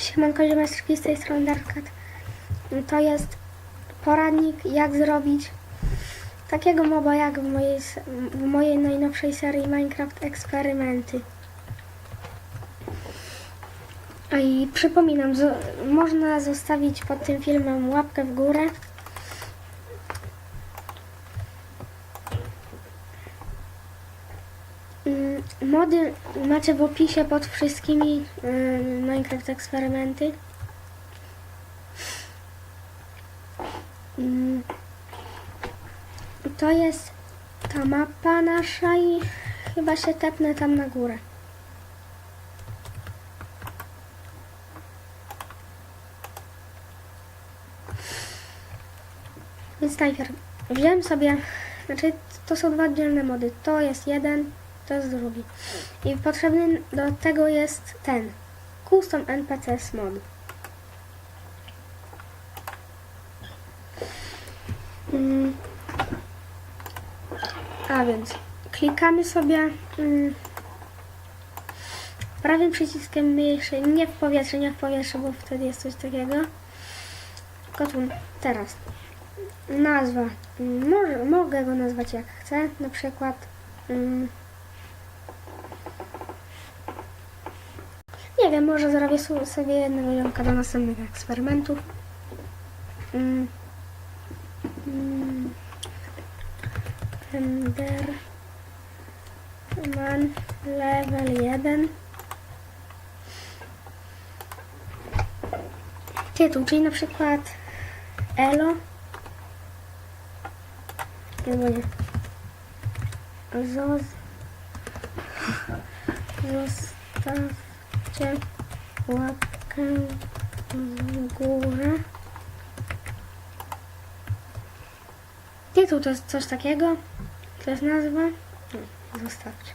Siemanko ziomeczki, z tej strony Darkat. To jest poradnik jak zrobić takiego moba jak w mojej, w mojej najnowszej serii Minecraft Eksperymenty. I przypominam, można zostawić pod tym filmem łapkę w górę. Mm, Mody macie w opisie pod wszystkimi y, Minecraft eksperymenty. Mm, To jest ta mapa nasza i chyba się tepnę tam na górę. Więc najpierw wziąłem sobie, znaczy to są dwa oddzielne mody. To jest jeden, to jest drugi. I potrzebny do tego jest ten Custom NPCs mod. Mm. A więc klikamy sobie mm, prawym przyciskiem myszy, nie w powietrze, nie w powietrze, bo wtedy jest coś takiego. Tylko tu, teraz. Nazwa. Może, mogę go nazwać jak chcę, na przykład mm, Nie wiem, może zrobię sobie jednego ziomka do następnych eksperymentów. Mm. Mm. Enderman level 1. Tytuł, czyli na przykład Elo. Albo nie. Zoz. Zostawcie łapkę w górę. Tytuł to jest coś takiego. To jest nazwa. Zostawcie.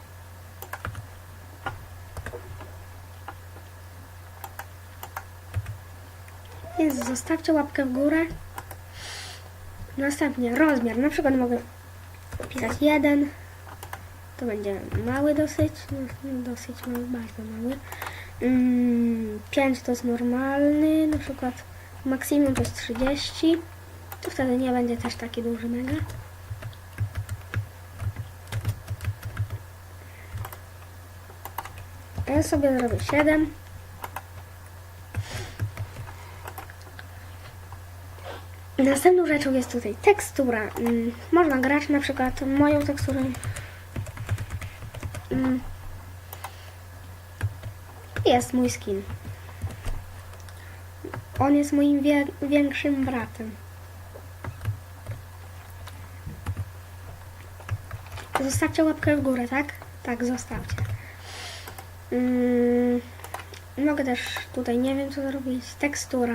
Więc zostawcie łapkę w górę. Następnie rozmiar. Na przykład mogę pisać jeden. To będzie mały dosyć. No, dosyć mały, bardzo mały. Mm, 5 to jest normalny. Na przykład maksimum to jest 30. To wtedy nie będzie też taki duży mega. Ja sobie zrobię 7. Następną rzeczą jest tutaj tekstura. Mm, Można grać na przykład moją teksturę. Jest mój skin. On jest moim większym bratem. Zostawcie łapkę w górę, tak? Tak, zostawcie. Mm, mogę też tutaj, nie wiem co zrobić, tekstura.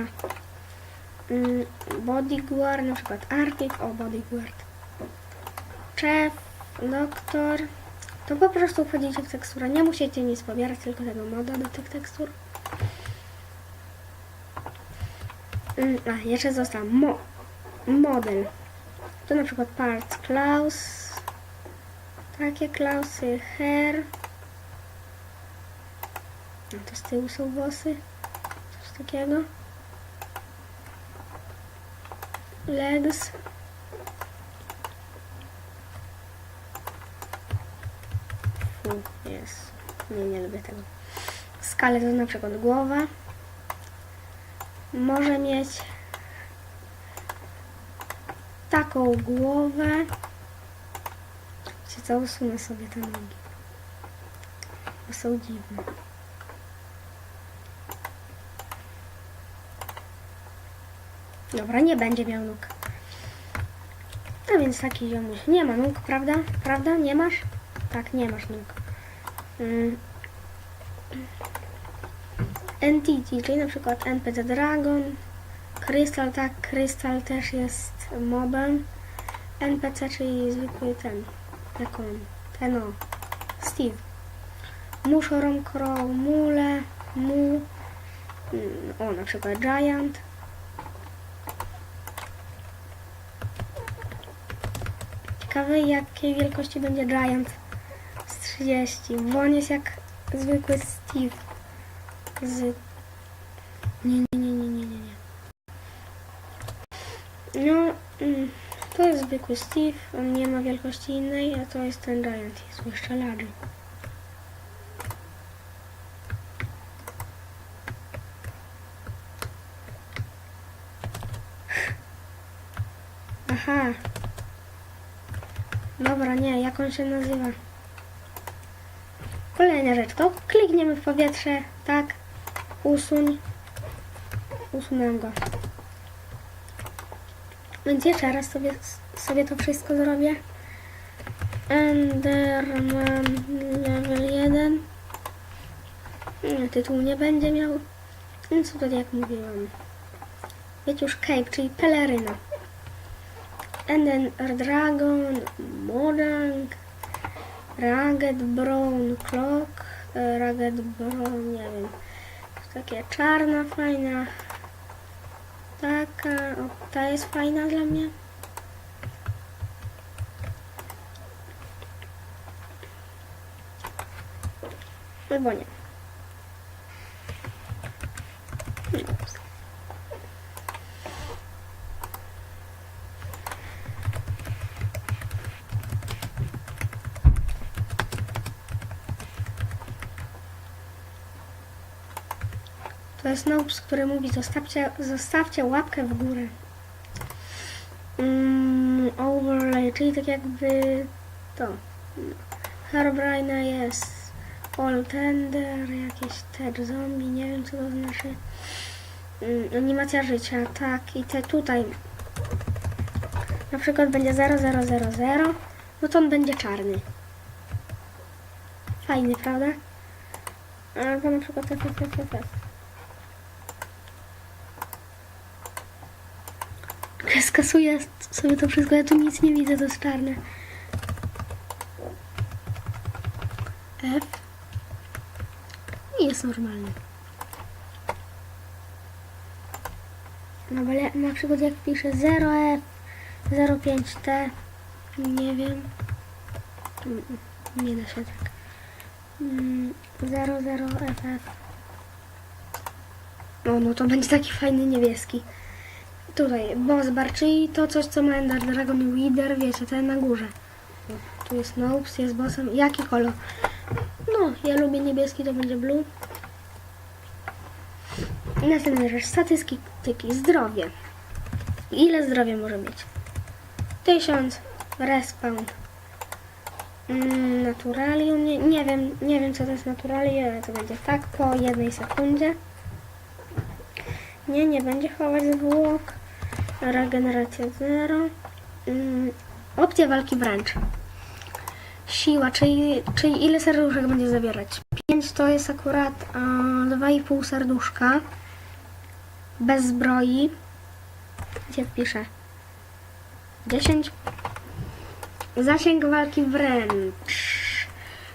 Mm, bodyguard, na przykład Arctic, o bodyguard. Chef, doktor. To po prostu wchodzicie w teksturę. Nie musicie nic pobierać, tylko tego moda do tych tekstur. Mm, A, jeszcze został mo model. To na przykład part Klaus. Takie klausy hair. No to z tyłu są włosy. Coś takiego. Legs. Fu, jest. Nie, nie lubię tego. Skalę to na przykład głowa. Może mieć taką głowę. Czy co usunę sobie te nogi? Bo są dziwne. Dobra, nie będzie miał nóg. A więc taki ziomuś. Nie ma nóg, prawda? Prawda? Nie masz? Tak, nie masz nóg. Mm. Entity, czyli na przykład NPC Dragon. Krystal, tak, Krystal też jest mobem. NPC, czyli zwykły ten. Jak on? Ten o. Steve. Mushorom Crow, Mule, Mu. mm, O, na przykład Giant. Ciekawe jakiej wielkości będzie Giant 30, bo on jest jak zwykły Steve z Nie, nie, nie, nie, nie, nie. nie. No, mm, to jest zwykły Steve, on nie ma wielkości innej, a to jest ten Giant, jest jeszcze. Aha. Dobra, nie, jak on się nazywa? Kolejna rzecz, to klikniemy w powietrze, tak, usuń, usunąłem go. Więc jeszcze raz sobie, sobie to wszystko zrobię. Enderman level 1. Nie, tytuł nie będzie miał. Więc tutaj jak mówiłam. Wiecie już Cape, czyli peleryna. Ender Dragon, Modang, Ragged Brown Clock, e, Ragged Brown, nie wiem. Takie czarna, fajna. Taka, o, ta jest fajna dla mnie. Albo nie. Ups. To jest Nopes, który mówi zostawcie, zostawcie łapkę w górę. Mm, overlay, czyli tak jakby to. Herobrine jest All Tender, jakieś Ted Zombie, nie wiem co to znaczy. Mm, animacja życia, tak. I te tutaj na przykład będzie 0000, no to on będzie czarny. Fajny, prawda? Albo na przykład FFFF. Skasuję sobie to wszystko, ja tu nic nie widzę, to jest czarne. F. I jest normalny. No ale na przykład jak piszę 0F, 05T, nie wiem. Mm, Nie da się tak. Mm, 00FF. No, no to będzie taki fajny niebieski. Tutaj, boss bar, czyli to coś, co ma Ender Dragon Wither, wiecie, ten na górze. Tu jest Nopes, jest bossem. Jaki kolor? No, ja lubię niebieski, to będzie blue. Następna rzecz, statystyki, zdrowie. Ile zdrowia może mieć? Tysiąc, respawn. Mm, naturalium, nie, nie wiem, nie wiem co to jest naturalium, ale to będzie tak po jednej sekundzie. Nie, nie będzie chować zwłok. Regeneracja 0. Mm, opcja walki wręcz. Siła, czyli, czyli ile serduszek będzie zawierać? 5 to jest akurat e, 2,5 serduszka. Bez zbroi. Gdzie wpiszę? 10. Zasięg walki wręcz.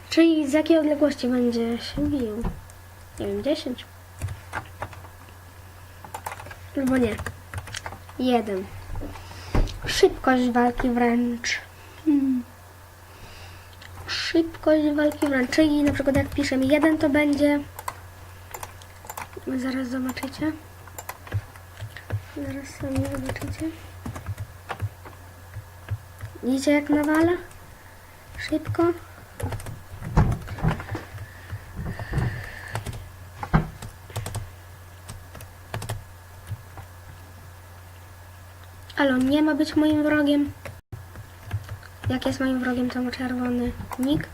Czyli z jakiej odległości będzie się bił? Nie wiem, 10. Albo nie. Jeden. Szybkość walki wręcz. Hmm. Szybkość walki wręcz. Czyli na przykład jak piszę jeden to będzie. Zaraz zobaczycie. Zaraz sami zobaczycie. Widzicie jak nawala? Szybko. Ale on nie ma być moim wrogiem. Jak jest moim wrogiem, to ma czerwony nick.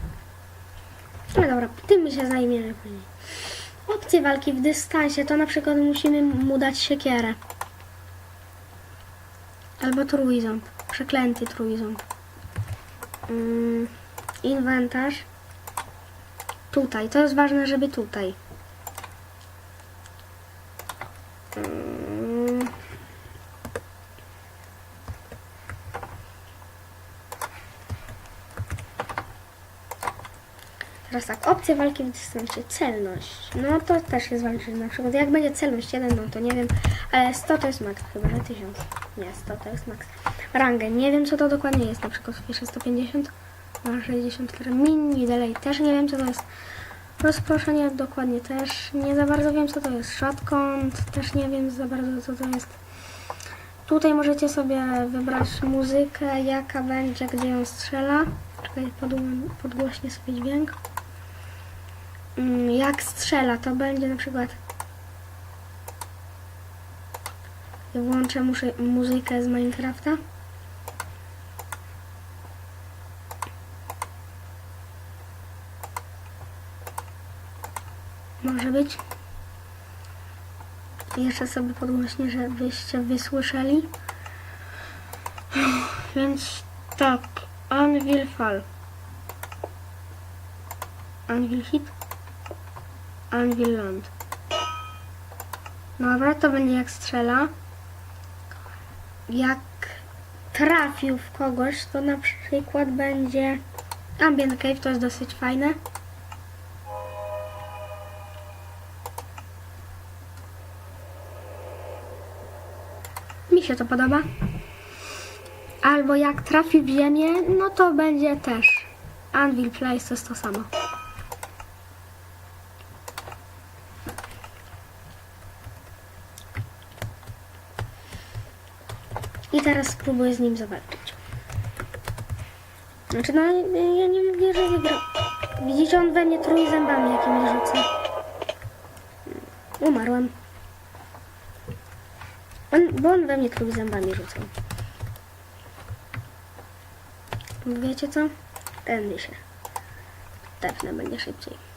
No dobra, tym się zajmiemy później. Opcje walki w dystansie to na przykład musimy mu dać siekierę. Albo trójząb. Przeklęty trójząb. Mm, inwentarz. Tutaj. To jest ważne, żeby tutaj. Teraz tak, opcja walki w celność. No to też jest ważne. Na przykład jak będzie celność 1, no to nie wiem, ale 100 to jest max, chyba że 1000. Nie, 100 to jest max. Rangę, nie wiem co to dokładnie jest, na przykład piszę 150, 64 mini delay, też nie wiem co to jest. Rozproszenie dokładnie też nie za bardzo wiem co to jest. Shotgun też nie wiem za bardzo co to jest. Tutaj możecie sobie wybrać muzykę, jaka będzie, gdzie on strzela. Czekaj, podgłośnię sobie dźwięk. Mm, Jak strzela, to będzie na przykład włączę muzykę z Minecrafta. Może być. Jeszcze sobie podgłośnię, żebyście wysłyszeli. Więc tak, Anvil Fall. Anvil Hit. Anvil Land. Dobra, to będzie jak strzela. Jak trafił w kogoś, to na przykład będzie Ambient Cave, to jest dosyć fajne. Mi się to podoba. Albo jak trafi w ziemię, no to będzie też. Anvil Place to jest to samo. Teraz spróbuję z nim zawalczyć. Znaczy, no, ja nie mówię, że wygra. Widzicie, on we mnie trójzębami jakimiś rzuca. Umarłem. On, bo on we mnie trójzębami rzucał. Wiecie co? Tędy się. Tepnę, będzie szybciej.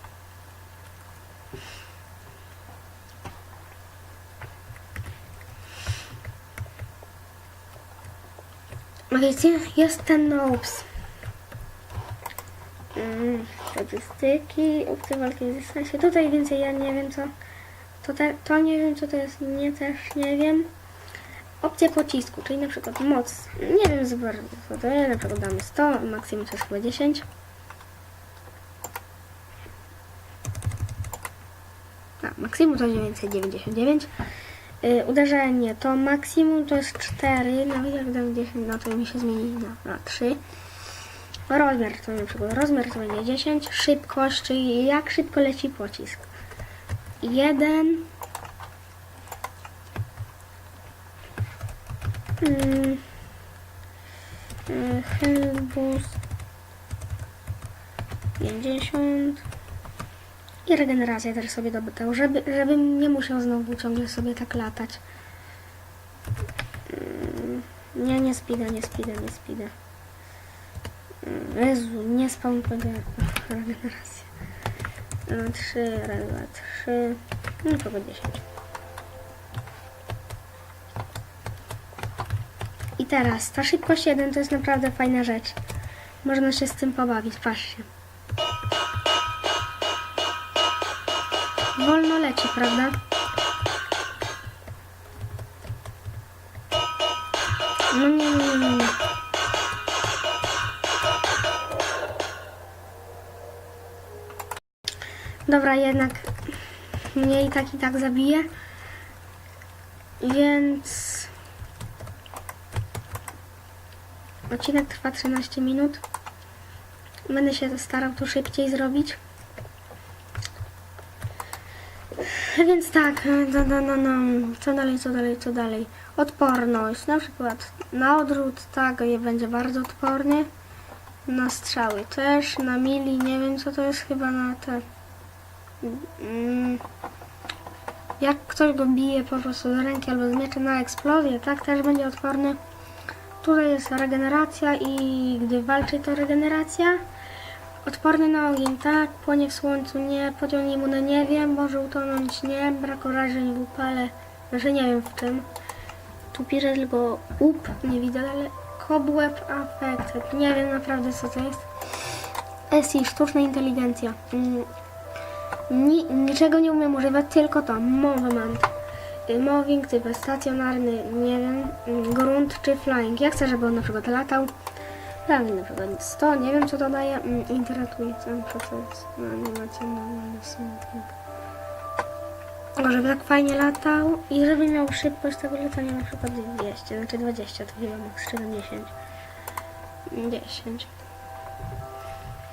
Wiecie, jest ten Noobs. Mm, statystyki, opcje walki w dystansie. Tutaj więcej ja nie wiem co. To, te, to nie wiem co to jest, nie też nie wiem. Opcja pocisku, czyli na przykład moc. Nie wiem za bardzo co to jest, na przykład damy 100, maksimum to jest chyba 10. A, maksimum to 999. Y, uderzenie to maksimum to jest 4, nawet jak dam 10, no to mi się zmieni na, na 3. Rozmiar to na przykład rozmiar to będzie 10, szybkość, czyli jak szybko leci pocisk. 1 mm, y, Health boost 50 i regenerację też sobie dobytał, żeby, żebym nie musiał znowu ciągle sobie tak latać. Mm, Nie, nie spida, nie spida, nie spida. Mm, Jezu, nie powiedział regenerację. No, 3, raz, dwa, 3, no chyba 10. I teraz, ta szybkość 1 to jest naprawdę fajna rzecz. Można się z tym pobawić, patrzcie. Leci, prawda? No nie, nie, nie, nie. Dobra, jednak mnie i tak i tak zabije. Więc odcinek trwa 13 minut. Będę się starał to szybciej zrobić. Więc tak, no, no, no, no. co dalej, co dalej, co dalej. Odporność, na przykład na odwrót, tak, je będzie bardzo odporny. Na strzały też, na mili, nie wiem co to jest, chyba na te... Mm, jak ktoś go bije po prostu z ręki albo z miecza na eksplozję, tak, też będzie odporny. Tutaj jest regeneracja i gdy walczy to regeneracja. Odporny na ogień, tak, płonie w słońcu, nie, pociąg immunę, nie wiem, może utonąć, nie, brak obrażeń w upale, znaczy nie wiem w czym. Tu pisze tylko up, nie widzę, ale cobweb affected, nie wiem naprawdę co to jest. SI, sztuczna inteligencja. Mm, Ni, niczego nie umiem używać, tylko to, movement. Moving, typ stacjonarny, nie wiem, grunt czy flying. Ja chcę, żeby on na przykład latał. Mi na przykład 100, nie wiem co to daje. Mm, Interatuje cały proces na animację normalny smutnik. O, żeby tak fajnie latał i żeby miał szybkość tego latania na przykład 200, znaczy 20, to chyba max 70. 10.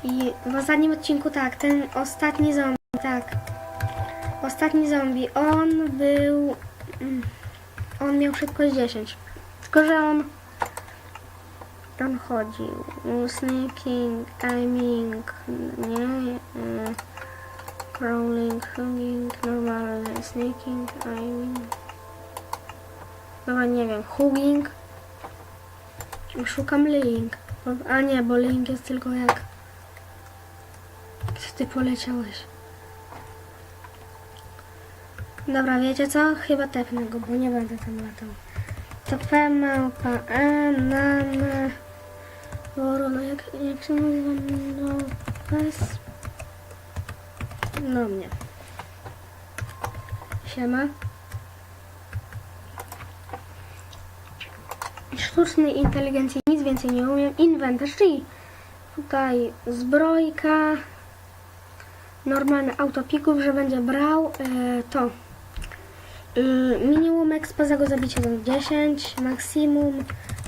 I w ostatnim odcinku tak, ten ostatni zombie tak. Ostatni zombie, on był... mm, On miał szybkość 10. Tylko, że on... On chodził. Mm, Sneaking, aiming, nie? y, Crawling, hugging, normalny. Sneaking, aiming. Dobra, nie wiem. Hugging. Szukam link. A nie, bo link jest tylko jak... Gdzie ty poleciałeś? Dobra, wiecie co? Chyba tepnę go, bo nie będę tam latał. To P małpa E nam Worona, jak, jak się nazywa? No, pes. No mnie. Siema. Sztucznej inteligencji nic więcej nie umiem. Inwentarz, czyli tutaj zbrojka, normalny autopików, że będzie brał e, to. Y, minimum expa za go zabicie to 10, maksimum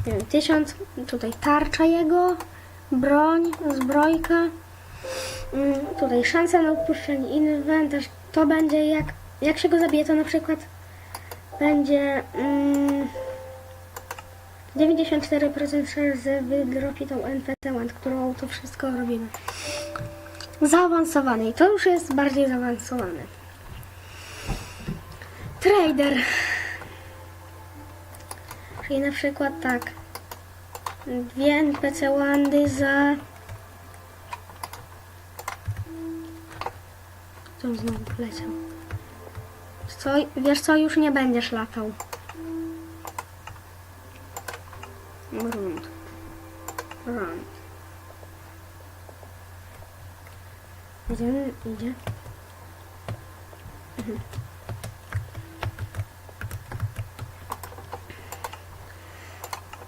nie wiem, 10. Tutaj tarcza jego, broń, zbrojka. Mm, tutaj szansa na opuszczenie, inwentarz. To będzie jak, jak się go zabije, to na przykład będzie mm, 94% szans, wydropi tą NPC Wand, którą to wszystko robimy. Zaawansowany i to już jest bardziej zaawansowany. Trader. Czyli na przykład tak. Dwie NPC Wandy za... On znowu poleciał? Co, wiesz co, już nie będziesz latał. Grunt. Grunt. Idzie, idzie. Mhm.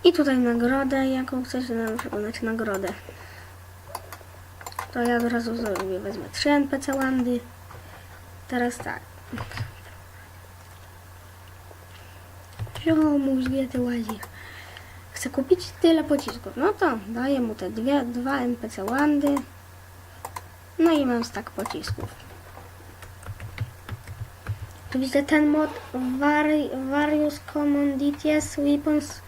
I tutaj nagrodę, jaką chcesz nam przekonać nagrodę. To ja od razu zrobię, wezmę 3 NPC Wandy. Teraz tak. Ziomuś, gdzie ty łazisz? Chcę kupić tyle pocisków. No to daję mu te dwie, dwa NPC Wandy. No i mam stak pocisków. Tu widzę ten mod vari, Various Commodities Weapons.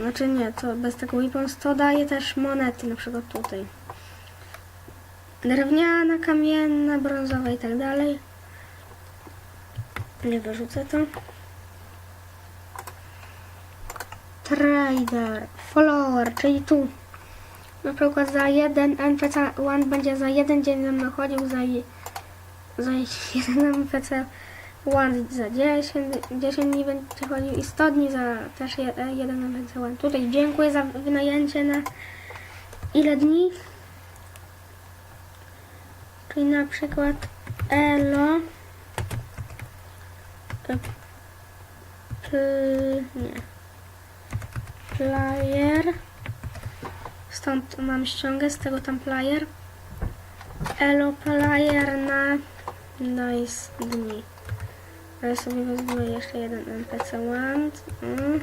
Znaczy nie, to bez tego weapons to daje też monety, na przykład tutaj. Drewniana, kamienna, brązowa i tak dalej. Nie wyrzucę to. Trader, follower, czyli tu na przykład za jeden NPC One będzie za jeden dzień nam nachodził, za, je- za jeden NPC One za 10, 10 dni będzie chodził i 100 dni za też e, jeden NPC One. Tutaj dziękuję za wynajęcie na ile dni? Czyli na przykład Elo pl, nie player stąd mam ściągę z tego tam player elo player na nice dni ale sobie wezmę jeszcze jeden npc want mm.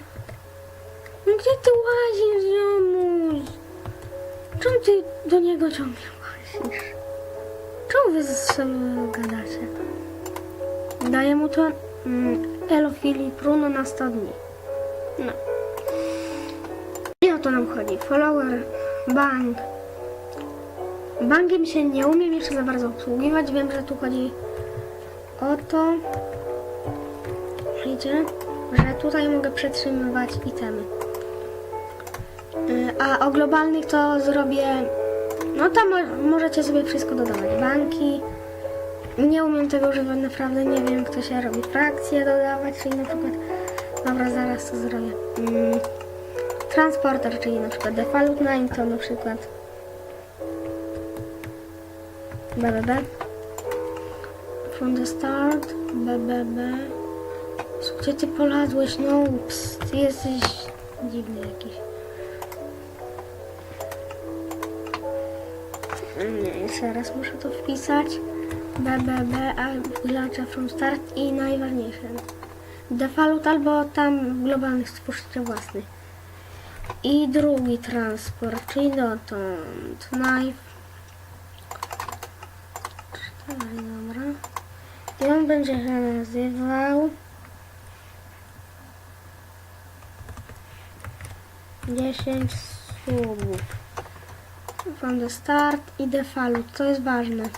No gdzie ty łazisz ziomuś czemu ty do niego ciągle łazisz czemu wy ze sobą gadacie daję mu to mm, elo Filip Runo na 100 dni no i o to nam chodzi. Follower, bank. Bankiem się nie umiem jeszcze za bardzo obsługiwać. Wiem, że tu chodzi o to, że tutaj mogę przetrzymywać itemy. Y, A o globalnych to zrobię, no tam mo- możecie sobie wszystko dodawać. Banki. Nie umiem tego używać naprawdę, nie wiem jak to się robi. Frakcje dodawać, czyli na przykład, dobra, zaraz to zrobię. Mm. Transporter, czyli na przykład Default Name to na przykład BBB From the start BBB Gdzie ty polazłeś? No ups, ty jesteś dziwny jakiś Nie, jeszcze raz muszę to wpisać BBB, wylacza from start i najważniejsze Default albo tam globalnych stwórzcie własny i drugi transport, czyli dotąd. Knife. Salary, dobra. I on będzie się nazywał... 10 subów. From the start i default, co jest ważne.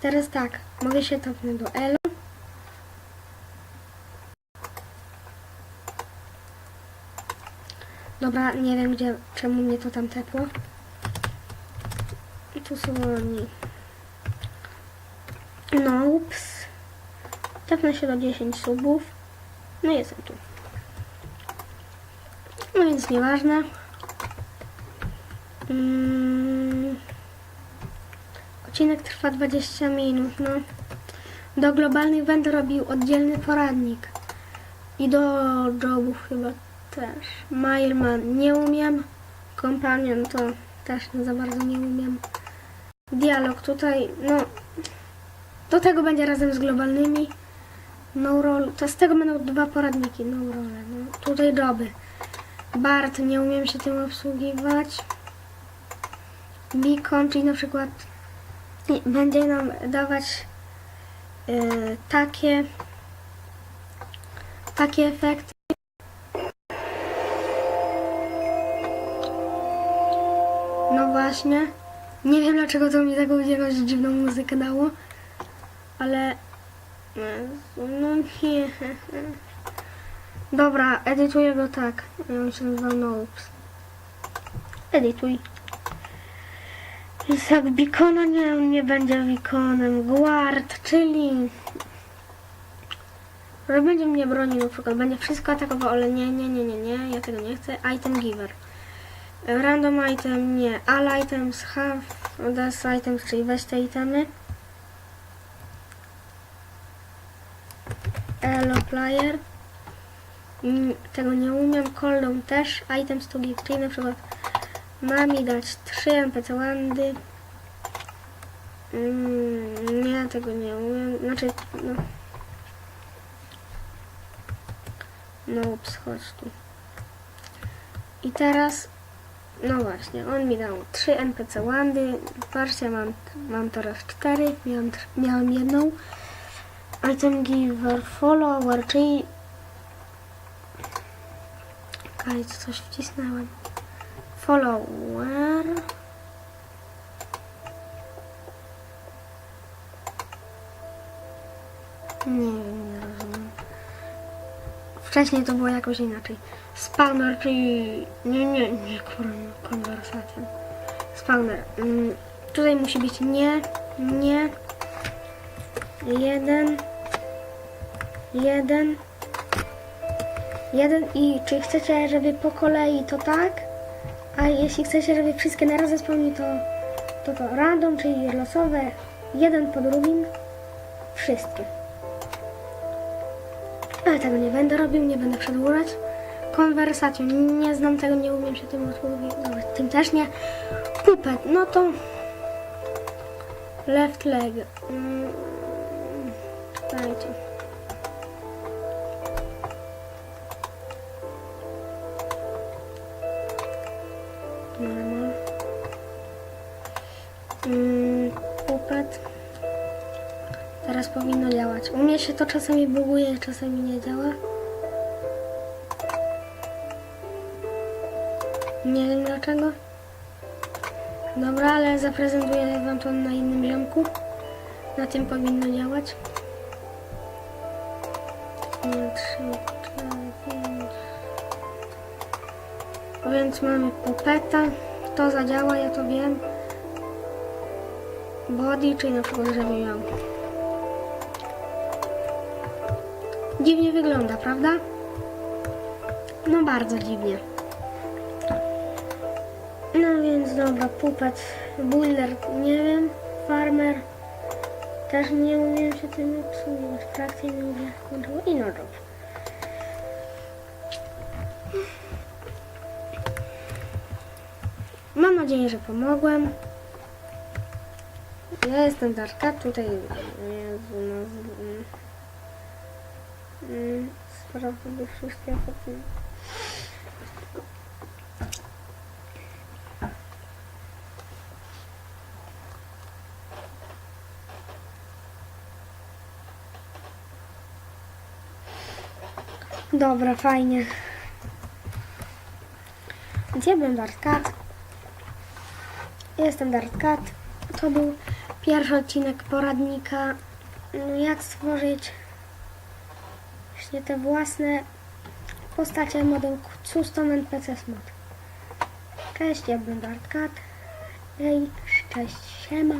Teraz tak, mogę się topnąć do Elu. Dobra, nie wiem gdzie, czemu mnie to tam tepło. I tu są oni. No, ups. Tepnę się do 10 subów. No jestem tu. Więc nieważne. Mm. Odcinek trwa 20 minut, no. Do globalnych będę robił oddzielny poradnik. I do jobów chyba też. Mailman nie umiem. Companion to też nie za bardzo nie umiem. Dialog tutaj, no. Do tego będzie razem z globalnymi. No roll, to z tego będą dwa poradniki, no role. No. Tutaj joby. Bart, nie umiem się tym obsługiwać. Beacon, czyli na przykład będzie nam dawać y, takie takie efekty. No właśnie. Nie wiem dlaczego to mi taką jakąś dziwną muzykę dało, ale Jezu, no nie. Dobra, edytuję go tak. On się nazywa Noops. Edytuj. Isak Bikona nie, on nie będzie Bikonem. Guard, czyli... Że będzie mnie bronił na przykład, będzie wszystko atakował, ale nie, nie, nie, nie, nie, ja tego nie chcę. Item giver. Random item, nie. All items have this items, czyli weź te itemy. Elo player. Mm, Tego nie umiem. Cooldown też. Items to give, czyli na przykład ma mi dać 3 NPC landy. Mm, nie, tego nie umiem. Znaczy, no. No, ups, chodź tu. I teraz, no właśnie, on mi dał 3 NPC landy. Patrzcie, mam, mam teraz 4. Miałam, miałam jedną. Item giver follower, czyli... Co coś wcisnąłem. Follower. Nie wiem, nie rozumiem. Wcześniej to było jakoś inaczej. Spawner, czyli... Nie, nie, nie, kurwa, konwersacja. Spawner. Mm, tutaj musi być nie, nie, jeden, jeden, jeden i czy chcecie, żeby po kolei to tak, a jeśli chcecie, żeby wszystkie naraz spełnić, to, to to random, czyli losowe, jeden po drugim, wszystkie. Ale tego nie będę robił, nie będę przedłużać. Konwersacją, nie znam tego, nie umiem się tym odpowiedzieć. Tym też nie. Pupet, no to left leg. Mm, Czekajcie. Działać. U mnie się to czasami buguje, czasami nie działa. Nie wiem dlaczego. Dobra, ale zaprezentuję wam to na innym ziomku. Na tym powinno działać. Nie, trzy, cztery, pięć. A więc mamy pupeta. To zadziała, ja to wiem. Body, czyli na przykład, żeby miał. Dziwnie wygląda, prawda? No bardzo dziwnie. No więc dobra, pupet, builder, nie wiem, farmer, też nie umiem się tym obsługiwać, frakcje nie umiem kontrolować i no job. Mam nadzieję, że pomogłem. Ja jestem Darka, tutaj Jezu, no, Sporo sobie wszystkie efekty. Dobra, fajnie. Gdzie bym Dartcat? Jestem Dartcat. To był pierwszy odcinek poradnika, no, jak stworzyć właśnie te własne postacie model custom NPC mod. Cześć, ja byłem Dartcat. Hej, cześć, siema.